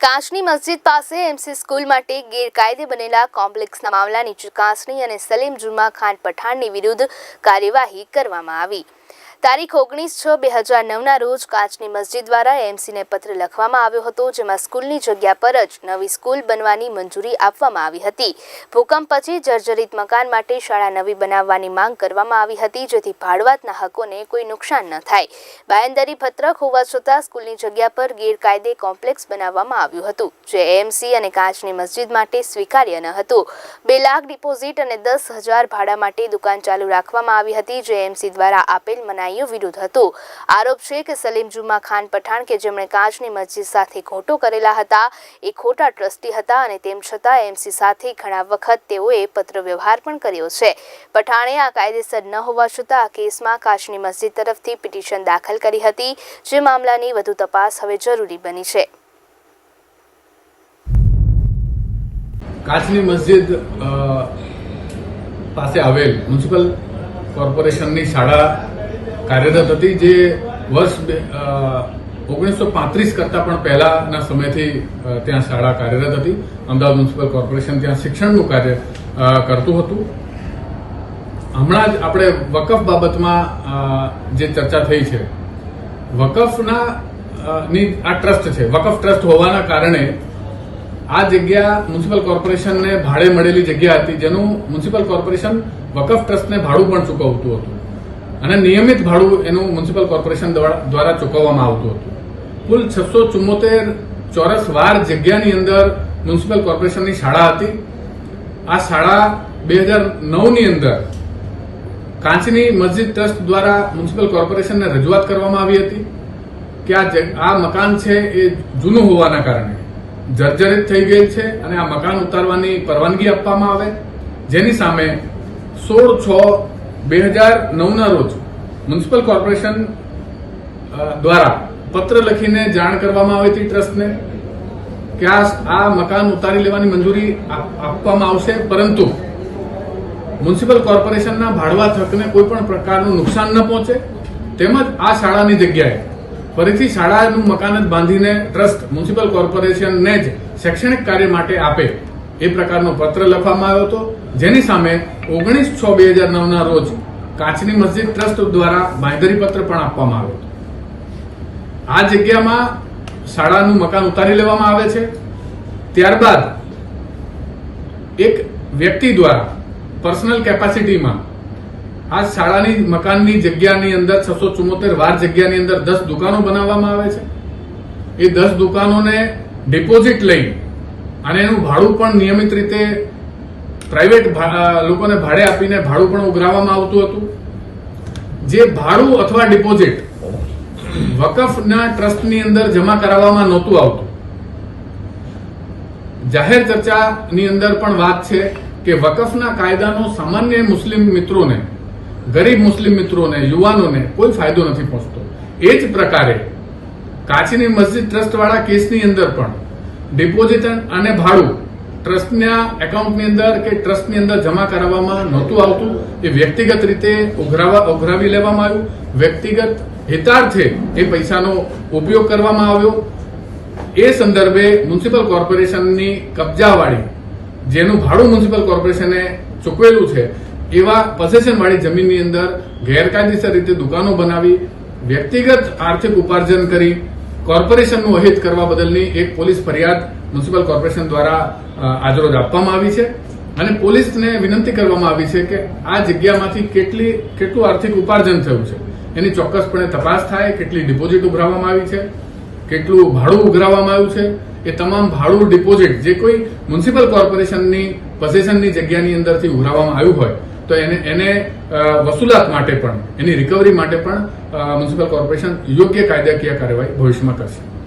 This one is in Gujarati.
કાચની મસ્જિદ પાસે એમસી સ્કૂલ માટે ગેરકાયદે બનેલા કોમ્પ્લેક્સના મામલાની ચુકાસણી અને સલીમ જુમા ખાન પઠાણની વિરુદ્ધ કાર્યવાહી કરવામાં આવી. તારીખ ઓગણીસ છ બે હજાર નવના રોજ કાચની મસ્જિદ દ્વારા એમસીને પત્ર લખવામાં આવ્યો હતો, જેમાં સ્કૂલની જગ્યા પર જ નવી સ્કૂલ બનવાની મંજૂરી આપવામાં આવી હતી. ભૂકંપ પછી જર્જરિત મકાન માટે શાળા નવી બનાવવાની માંગ કરવામાં આવી હતી, જેથી ભાડવાતના હકોને કોઈ નુકસાન ન થાય. બાયંદરી પત્રક હોવા છતાં સ્કૂલની જગ્યા પર ગેરકાયદે કોમ્પ્લેક્સ બનાવવામાં આવ્યું હતું, જે એએમસી અને કાચની મસ્જિદ માટે સ્વીકાર્ય ન હતું. બે લાખ ડિપોઝિટ અને દસ હજાર ભાડા માટે દુકાન ચાલુ રાખવામાં આવી હતી, જે એમસી દ્વારા આપેલ મનાઈઓ વિરુદ્ધ હતું. આરોપ છે કે સલીમ જુમા ખાન પઠાણ, કે જેમણે કાચની મસ્જિદ સાથે ખોટો કરેલા હતા, એ ખોટા ટ્રસ્ટી હતા અને તેમ છતાં એમસી સાથે ઘણા વખત તેઓએ પત્ર વ્યવહાર પણ કર્યો છે. પઠાણે આ કાયદેસર ન હોવા છતાં આ કેસમાં કાચની મસ્જિદ તરફથી પિટિશન દાખલ કરી હતી, જે મામલાની વધુ તપાસ હવે જરૂરી બની છે. કાચની મસ્જિદ પાસે આવેલ મ્યુનિસિપલ કોર્પોરેશનની શાળા કાર્યરત હતી જે વર્ષ ઓગણીસો પાંત્રીસ કરતાં પણ પહેલાના સમયથી ત્યાં શાળા કાર્યરત હતી. અમદાવાદ મ્યુનિસિપલ કોર્પોરેશન ત્યાં શિક્ષણનું કાર્ય કરતું હતું. હમણાં જ આપણે વકફ બાબતમાં જે ચર્ચા થઈ છે, વકફના ની આ ટ્રસ્ટ છે, વકફ ટ્રસ્ટ હોવાના કારણે આ જગ્યા મ્યુનિસિપલ કોર્પોરેશનને ભાડે મળેલી જગ્યા હતી, જેનું મ્યુનિસિપલ કોર્પોરેશન વકફ ટ્રસ્ટને ભાડું પણ ચૂકવતું હતું. અને નિયમિત ભાડું એનું મ્યુનિસિપલ કોર્પોરેશન દ્વારા ચૂકવવામાં આવતું હતું. કુલ છસો ચુમ્મોતેર ચોરસ વાર જગ્યાની અંદર મ્યુનિસિપલ કોર્પોરેશનની શાળા હતી. આ શાળા બે હજાર નવની અંદર કાંચની મસ્જિદ ટ્રસ્ટ દ્વારા મ્યુનિસિપલ કોર્પોરેશનને રજૂઆત કરવામાં આવી હતી કે આ આ મકાન છે એ જૂનું હોવાના કારણે જર્જરિત થઈ ગયેલ છે અને આ મકાન ઉતારવાની પરવાનગી આપવામાં આવે. જેની સામે સોળ છ બે હજાર નવના રોજ મ્યુનિસિપલ કોર્પોરેશન દ્વારા પત્ર લખીને જાણ કરવામાં આવી હતી ટ્રસ્ટને કે આ આ મકાન ઉતારી લેવાની મંજૂરી આપ- આપવામાં આવશે, પરંતુ મ્યુનિસિપલ કોર્પોરેશનના ભાડવા થકને કોઈ પણ પ્રકારનું નુકસાન ન પહોંચે. તેમજ આ શાળાની જગ્યાએ ફરીથી શાળાનું મકાન જ બાંધીને ટ્રસ્ટ મ્યુનિસિપલ કોર્પોરેશનને જ શૈક્ષણિક કાર્ય માટે આપે. એ પ્રકારનો પત્ર લખવામાં આવ્યો હતો. જેની સામે ઓગણીસ છ બે હજાર નવના રોજ કાચની મસ્જિદ ટ્રસ્ટ દ્વારા બાંયધરી પત્ર પણ આપવામાં આવ્યો હતો. આ જગ્યામાં શાળાનું મકાન ઉતારી લેવામાં આવે છે. ત્યારબાદ એક વ્યક્તિ દ્વારા પર્સનલ કેપેસિટીમાં આ શાળાની મકાનની જગ્યાની અંદર છસો ચુમ્મોતેર વાર જગ્યાની અંદર દસ દુકાનો બનાવવામાં આવે છે. એ દસ દુકાનોને ડિપોઝિટ લઈ અને એનું ભાડું પણ નિયમિત રીતે પ્રાઇવેટ લોકોને ભાડે આપીને ભાડું પણ ઉઘરાવવામાં આવતું હતું. જે ભાડું અથવા ડિપોઝિટ વકફના ટ્રસ્ટની અંદર જમા કરાવવામાં નહોતું આવતું. જાહેર ચર્ચાની અંદર પણ વાત છે કે વકફના કાયદાનો સામાન્ય મુસ્લિમ મિત્રોને, ગરીબ મુસ્લિમ મિત્રોને, યુવાનોને કોઈ ફાયદો નથી પહોંચતો. એ જ પ્રકારે કાચીની મસ્જિદ ટ્રસ્ટ વાળા કેસની અંદર પણ ડિપોઝિટ અને ભાડું ટ્રસ્ટના એકાઉન્ટની અંદર કે ટ્રસ્ટની અંદર જમા કરાવવામાં નહોતું આવતું. એ વ્યક્તિગત રીતે ઉઘરાવા ઉઘરાવી લેવામાં આવ્યું. વ્યક્તિગત હિતાર્થે એ પૈસાનો ઉપયોગ કરવામાં આવ્યો. એ સંદર્ભે મ્યુનિસિપલ કોર્પોરેશનની કબજાવાળી, જેનું ભાડું મ્યુનિસિપલ કોર્પોરેશને ચૂકવેલું છે, એવા પોઝેશનવાળી જમીનની અંદર ગેરકાયદેસર રીતે દુકાનો બનાવી, વ્યક્તિગત આર્થિક ઉપાર્જન કરી કોર્પોરેશનનું અહિત કરવા બદલની એક પોલીસ ફરિયાદ મ્યુનિસિપલ કોર્પોરેશન દ્વારા આજરોજ આપવામાં આવી છે. અને પોલીસને વિનંતી કરવામાં આવી છે કે આ જગ્યામાંથી કેટલી, કેટલું આર્થિક ઉપાર્જન થયું છે. એની ચોક્કસપણે તપાસ થાય, કેટલી ડિપોઝિટ ઉભરાવવામાં આવી છે, કેટલું ભાડું ઉઘરાવવામાં આવ્યું છે એ તમામ ભાડું ડિપોઝિટ જે કોઈ મ્યુનિસિપલ કોર્પોરેશનની પસેશનની જગ્યાની અંદરથી ઉઘરાવવામાં આવ્યું હોય, તો એને એને વસૂલાત માટે પણ, એની રિકવરી માટે પણ મ્યુનિસિપલ કોર્પોરેશન યોગ્ય કાયદાકીય કાર્યવાહી ભવિષ્યમાં કરશે.